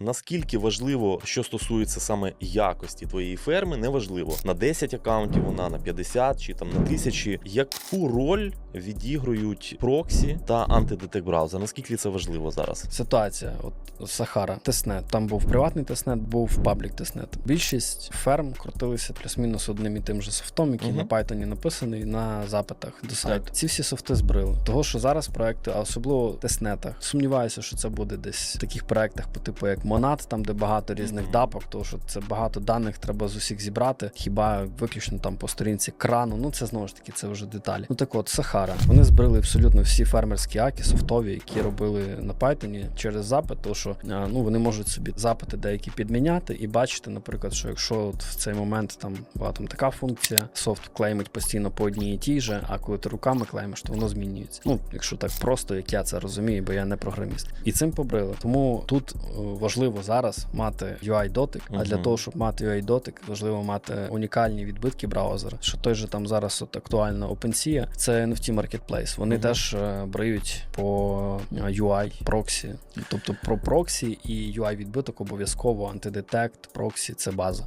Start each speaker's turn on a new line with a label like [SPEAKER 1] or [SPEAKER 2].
[SPEAKER 1] Наскільки важливо, що стосується саме якості твоєї ферми, неважливо на 10 акаунтів вона, на 50 чи там на тисячі. Яку роль відіграють проксі та антидетект браузер? Наскільки це важливо зараз?
[SPEAKER 2] Ситуація, от Сахара, тестнет. Там був приватний тестнет, був паблік тестнет. Більшість ферм крутилися плюс-мінус одним і тим же софтом, який
[SPEAKER 1] Мгм.
[SPEAKER 2] на Python написаний на запитах до сайту.
[SPEAKER 1] Так.
[SPEAKER 2] Ці всі софти збрили. Того, що зараз проекти, а особливо в тестнетах, сумніваюся, що це буде десь в таких проектах, по типу як Monad, там де багато різних дапок, тому що це багато даних треба з усіх зібрати. Хіба виключно там по сторінці крану. Ну це знову ж таки це вже деталі. Ну так от Сахара. Вони збрили абсолютно всі фермерські аки, софтові, які робили на Python через запит, тому що ну вони можуть собі запити деякі підміняти і бачити, наприклад, що якщо от в цей момент там була там така функція, софт клеймить постійно по одній і тій же, а коли ти руками клеймиш, то воно змінюється. Ну, якщо так просто, як я це розумію, бо я не програміст. І цим побрили. Тому тут е, важливо зараз мати UI дотик. А для того, щоб мати UI дотик, важливо мати унікальні відбитки браузера. Що той же там зараз от актуально OpenSea, це NFT Marketplace. Вони теж брають бриють по е, UI проксі. Тобто про проксі і UI відбиток обов'язково антидетект, проксі це база.